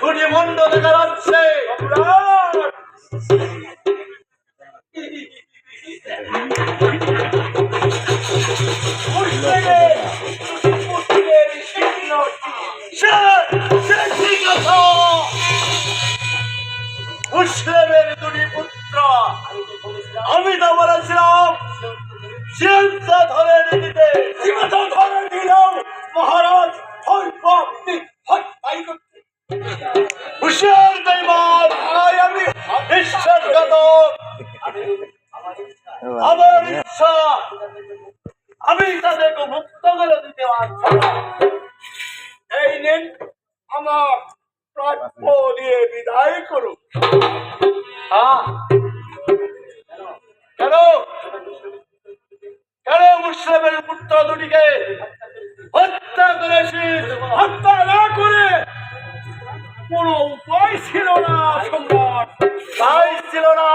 খুঁটি মন্ড দেখা যাচ্ছে চিন্তা ধরে নিতে। ধরে দিলাম মহারাজ হয় আপনি হয় তাই করতে হুশিয়ার আমি বিশ্বাসঘাতক আমার ইচ্ছা। আমি তাদেরকে মুক্ত করে দিতে পারছি এই নিন আমার প্রাপ্য দিয়ে বিদায় করুন। হ্যাঁ। দুটিকে হত্যা করেছিস হত্যা না করে কোন উপায় ছিল না সম্রাট। তাই ছিল না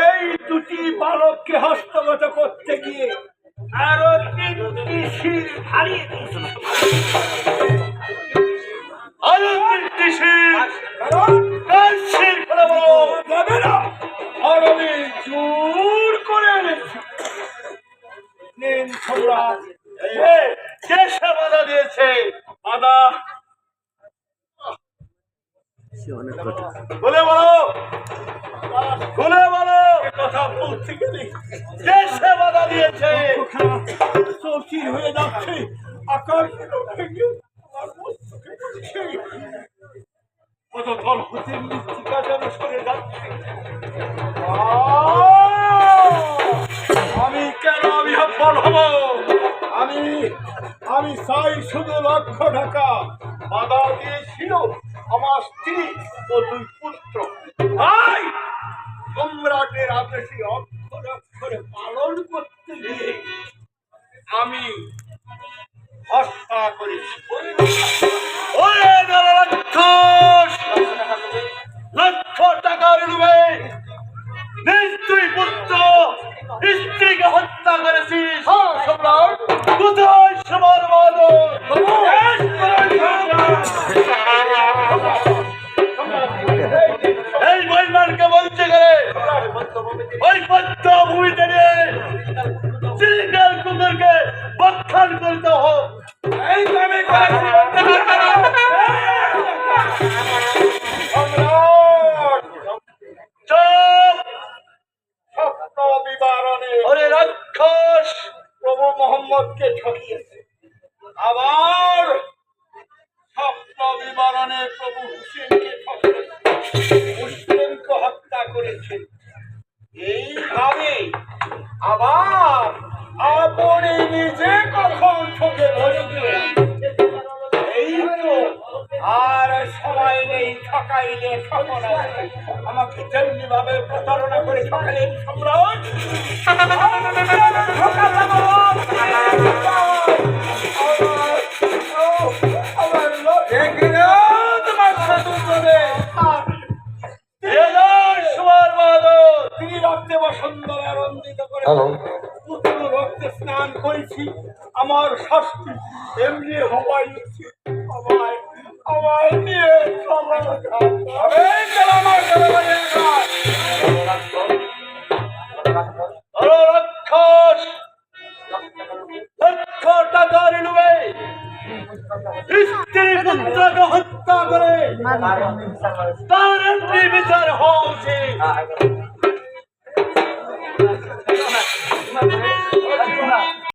এই দুটি বালককে হস্তগত করতে গিয়ে আরও তিনটি শির হারিয়ে জোর করে এনেছি। সম্রাট। কে সে বাধা দিয়েছে বাধা বলে। বলো বলে। বলো কথা বলতে গেলে কে সে বাধা দিয়েছে? চৌচির হয়ে যাচ্ছে। আকাশ ভেঙে আমার মস্তকে পড়ছে। কত দল হতে মৃত্তিকা যেন সরে যাচ্ছে। আহ! আমি কেন বিহব্বল হব? আমি আমি চাই শুধু লক্ষ টাকা। বাধা দিয়েছিল আমার স্ত্রী ও দুই পুত্র। ভাই সম্রাটের আদেশে অক্ষর অক্ষরে পালন করতে গিয়ে আমি হত্যা করেছি। কোথায় সবার এই বৈমানকে বলছে গেলে ওই পদ্ম ভূমিতে নিয়ে সিঙ্গেল কুকুরকে বক্ষণ করতে হোক এই আমি মোহাম্মদকে ঠকিয়েছে আবার স্বপ্ন বিবরণে প্রভু হুসেনকে ঠকিয়েছে মুসলিমকে হত্যা করেছে। এইভাবে আবার আপনি নিজে কখন ঠকে বসবে এই তো আর সময় নেই, ঠকাইলে ঠকন আমাকে যেমনি ভাবে প্রতারণা করে ঠকালেন সম্রাট। পুত্র রক্তে স্নান করেছি। আমার শাস্তি এমনি হওয়াই উচিত। আমায় আমায় নিয়ে রাক্ষস। লক্ষ টাকার লোভে স্ত্রী পুত্রকে হত্যা করে। তার বিচার হওয়া উচিত।